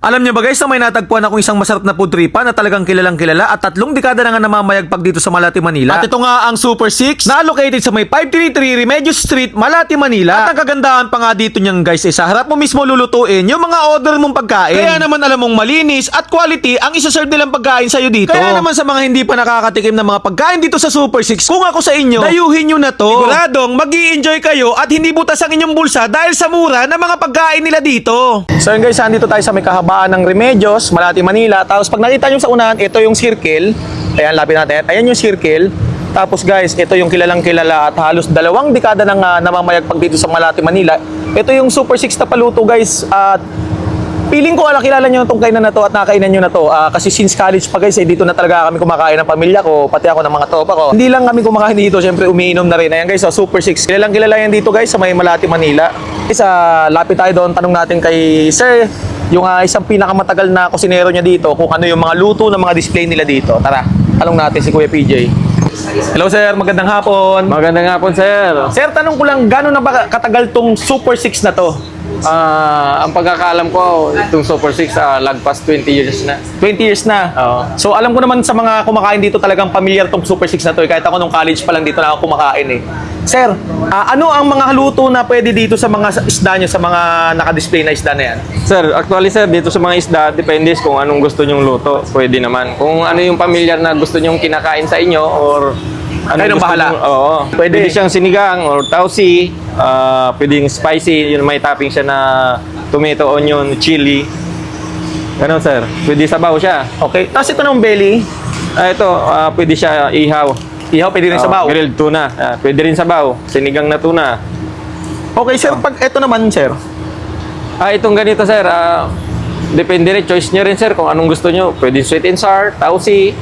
Alam niyo ba guys na may natagpuan akong isang masarap na food tripa na talagang kilalang kilala at tatlong dekada na nga namamayagpag dito sa Malati, Manila. At ito nga ang Super 6 na located sa may 533 Remedios Street, Malati, Manila. At ang kagandahan pa nga dito niyan guys eh, sa harap mo mismo lulutuin yung mga order mong pagkain. Kaya naman alam mong malinis at quality ang isa-serve nilang pagkain sa'yo dito. Kaya naman sa mga hindi pa nakakatikim ng mga pagkain dito sa Super 6, kung ako sa inyo, dayuhin nyo na to. Siguradong mag enjoy kayo at hindi butas ang inyong bulsa dahil sa mura ng mga pagkain nila dito. So yun guys, andito tayo sa may kahabaan ng Remedios, Malati, Manila. Tapos pag nakita nyo sa unahan, ito yung circle. Ayan, lapit natin. Ayan yung circle. Tapos guys, ito yung kilalang kilala at halos dalawang dekada nang uh, namamayagpag dito sa Malati, Manila. Ito yung Super 6 na paluto guys. At Feeling ko ala kilala nyo itong kainan na to at nakainan nyo na to. Ah, kasi since college pa guys, eh, dito na talaga kami kumakain ng pamilya ko, pati ako ng mga tropa ko. Hindi lang kami kumakain dito, syempre umiinom na rin. Ayan guys, so Super 6. Kilalang kilala yan dito guys sa may Malati, Manila. Guys, ah, lapit tayo doon, tanong natin kay Sir, yung ah, isang pinakamatagal na kusinero niya dito, kung ano yung mga luto ng mga display nila dito. Tara, tanong natin si Kuya PJ. Hello sir, magandang hapon. Magandang hapon, sir. Sir, tanong ko lang, gano'n na ba katagal tong Super 6 na to? Ah, ang pagkakaalam ko, itong Super 6, ah, lagpas 20 years na. 20 years na. Oo. So alam ko naman sa mga kumakain dito talagang familiar tong Super 6 na to. eh. Kahit ako nung college pa lang dito na ako kumakain eh. Sir, ah, ano ang mga luto na pwede dito sa mga isda nyo, sa mga naka-display na isda na yan? Sir, actually sir, dito sa mga isda, depende kung anong gusto nyong luto. Pwede naman. Kung ano yung pamilyar na gusto nyong kinakain sa inyo or ano Kayo nang bahala. nyong- oo. Pwede. Pwede. siyang sinigang or tausi. ah pwedeng spicy. Yun may topping siya na tomato, onion, chili. Ganon sir. Pwede sabaw siya. Okay. Tapos ito ng belly. Ah, ito, ah, pwede siya ihaw. Ihaw, pwede rin Oo, sabaw. Grilled tuna. Ah, pwede rin sabaw. Sinigang na tuna. Okay, sir. Pag ito naman, sir. Ah, itong ganito, sir. Ah, depende rin. Choice nyo rin, sir, kung anong gusto nyo. Pwede sweet and sour, tausi.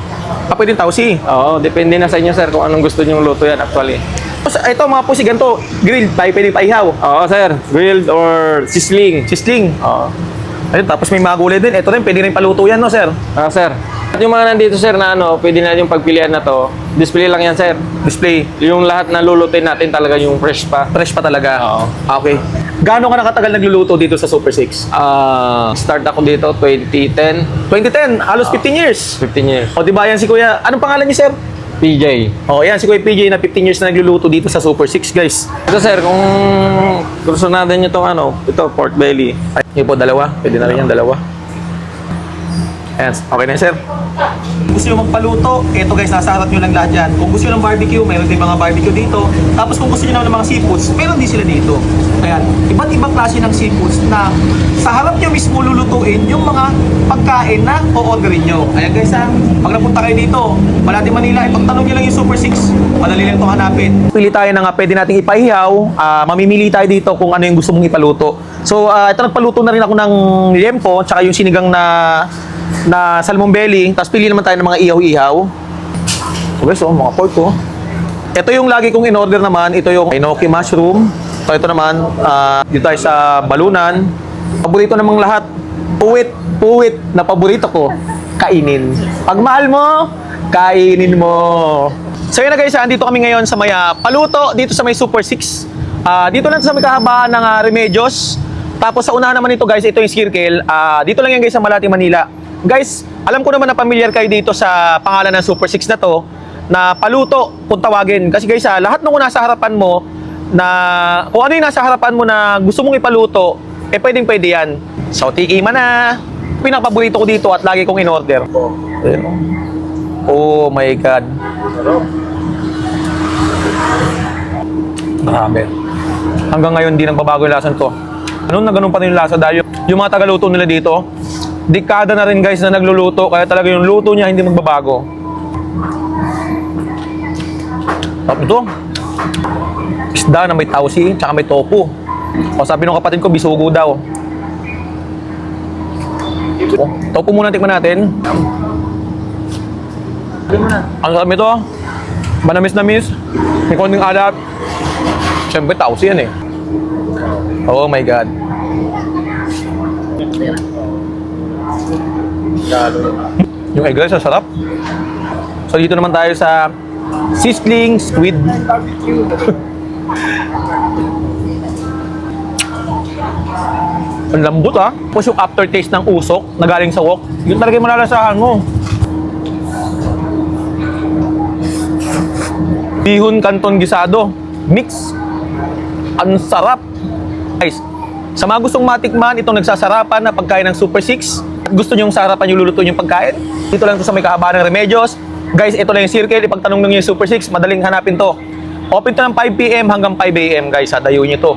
Ah, pwede tausi. Oo, depende na sa inyo, sir, kung anong gusto nyo luto yan, actually. Tapos ito mga pusi ganito. Grilled, pa ihaw. Oo, sir. Grilled or sizzling. Sisling. Oo. Ayun, tapos may mga gulay din. Ito rin, pwede rin paluto yan, no, sir? Ah, sir. At yung mga nandito, sir, na ano, pwede na yung pagpilian na to. Display lang yan, sir. Display. Yung lahat na lulutin natin talaga yung fresh pa. Fresh pa talaga. Oo. Ah, Okay. Gaano ka nakatagal nagluluto dito sa Super 6? Ah, start ako dito 2010, 2010, halos 15 years. 15 years. O, di ba yan si Kuya? Anong pangalan niya, sir? PJ. O, yan si Kuya PJ na 15 years na nagluluto dito sa Super 6, guys. Ito, sir, kung gusto natin nyo itong ano, ito, pork belly. Ay, yun po, dalawa. Pwede na rin yan, dalawa. Ayan, okay na sir. Kung gusto nyo magpaluto, eto guys, nasa harap nyo lang lahat yan. Kung gusto nyo ng barbecue, mayroon din mga barbecue dito. Tapos kung gusto nyo ng mga seafoods, meron din sila dito. Ayan, iba't ibang klase ng seafoods na sa harap nyo mismo lulutuin yung mga pagkain na o-orderin nyo. Ayan guys ha, pag napunta kayo dito, Malati Manila, ipagtanong nyo lang yung Super 6. Madali lang ito hanapin. Pili tayo na nga pwede nating ipahihaw. Ah, mamimili tayo dito kung ano yung gusto mong ipaluto. So, ah, ito nagpaluto na rin ako ng liempo, tsaka yung sinigang na na salmon belly. Tapos pili naman tayo ng mga ihaw-ihaw. Guys, oh, mga pork oh. Ito yung lagi kong in-order naman. Ito yung enoki mushroom. So ito naman, ah, dito tayo sa balunan. Paborito namang lahat. Puwit, puwit na paborito ko. Kainin. Pag mahal mo, kainin mo. So yun na guys, andito kami ngayon sa may ah, paluto dito sa may Super 6. Ah, dito lang sa may kahabaan ng ah, Remedios. Tapos sa unahan naman ito guys, ito yung circle. Ah, dito lang yan guys sa Malati, Manila. Guys, alam ko naman na familiar kayo dito sa pangalan ng Super 6 na to na paluto kung tawagin. Kasi guys, ah, lahat ng nasa harapan mo na kung ano yung nasa harapan mo na gusto mong ipaluto, eh pwedeng pwede yan. So, tikiman na. Pinakapaborito ko dito at lagi kong in-order. Oh. My God. Grabe. Hanggang ngayon, di nagbabago yung lasan to. Ano na ganun pa rin yung lasa dahil yung mga tagaluto nila dito, dekada na rin guys na nagluluto, kaya talaga yung luto niya hindi magbabago. Tapos ito, isda na may tausi, tsaka may tofu. O sabi ng kapatid ko, bisugo daw. Oh, tofu muna tikman natin. Ang sarap nito, manamis na miss, may konting alat. Siyempre, tausi yan eh. Oh my God. Yung egg rice, sarap. So dito naman tayo sa sizzling squid. Ang lambot ah. Tapos yung aftertaste ng usok na galing sa wok, yun talaga yung malalasahan mo. Bihon Canton Gisado. Mix. Ang sarap. Guys, sa mga gustong matikman itong nagsasarapan na pagkain ng Super 6, at gusto nyo yung sarapan yung luluto yung pagkain, dito lang to sa may kahabaan ng Remedios. Guys, ito lang yung circle. Ipagtanong nyo yung Super 6, madaling hanapin to. Open to ng 5pm hanggang 5am guys. Ha, dayo nyo to.